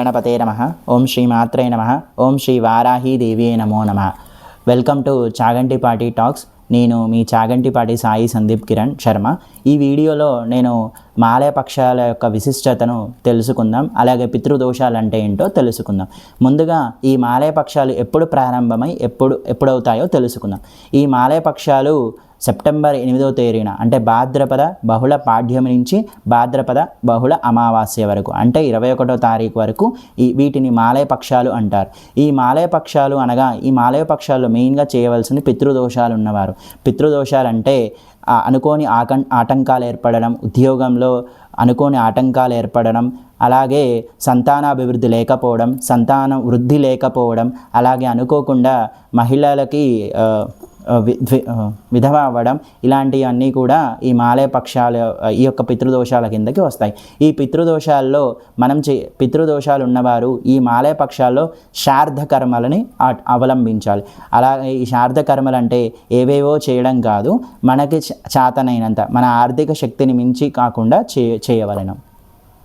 గణపతే నమ. ఓం శ్రీ మాత్రే నమ. ఓం శ్రీ వారాహి దేవియే నమో నమ. Welcome to Chagantipati talks. నేను మీ చాగంటిపాటి సాయి సందీప్ కిరణ్ శర్మ. ఈ వీడియోలో నేను మాలయ పక్షాల యొక్క విశిష్టతను తెలుసుకుందాం అలాగే పితృదోషాలు అంటే ఏంటో తెలుసుకుందాం. ముందుగా ఈ మాలయ పక్షాలు ఎప్పుడు ప్రారంభమై ఎప్పుడు ఎప్పుడవుతాయో తెలుసుకుందాం. ఈ మాలయ పక్షాలు సెప్టెంబర్ ఎనిమిదవ తేదీన అంటే భాద్రపద బహుళ పాఠ్యం నుంచి భాద్రపద బహుళ అమావాస్య వరకు అంటే ఇరవై ఒకటో తారీఖు వరకు ఈ వీటిని మాలయ పక్షాలు అంటారు. ఈ మాలయ పక్షాలు అనగా ఈ మాలయ మెయిన్గా చేయవలసిన పితృదోషాలు ఉన్నవారు. పితృదోషాలు అంటే అనుకోని ఆకం ఆటంకాలు ఏర్పడడం ఉద్యోగంలో అనుకోని ఆటంకాలు ఏర్పడడం అలాగే సంతానాభివృద్ధి లేకపోవడం సంతానం వృద్ధి లేకపోవడం అలాగే అనుకోకుండా మహిళలకి విధవ అవ్వడం ఇలాంటివన్నీ కూడా ఈ మాలయ పక్షాల ఈ యొక్క పితృదోషాల కిందకి వస్తాయి. ఈ పితృదోషాల్లో మనం చే పితృదోషాలు ఉన్నవారు ఈ మాలయ పక్షాల్లో శార్ధ కర్మలని అవలంబించాలి. అలాగే ఈ శార్ధ కర్మలు అంటే ఏవేవో చేయడం కాదు మనకి చాతనైనంత మన ఆర్థిక శక్తిని మించి కాకుండా చే చేయవలనం.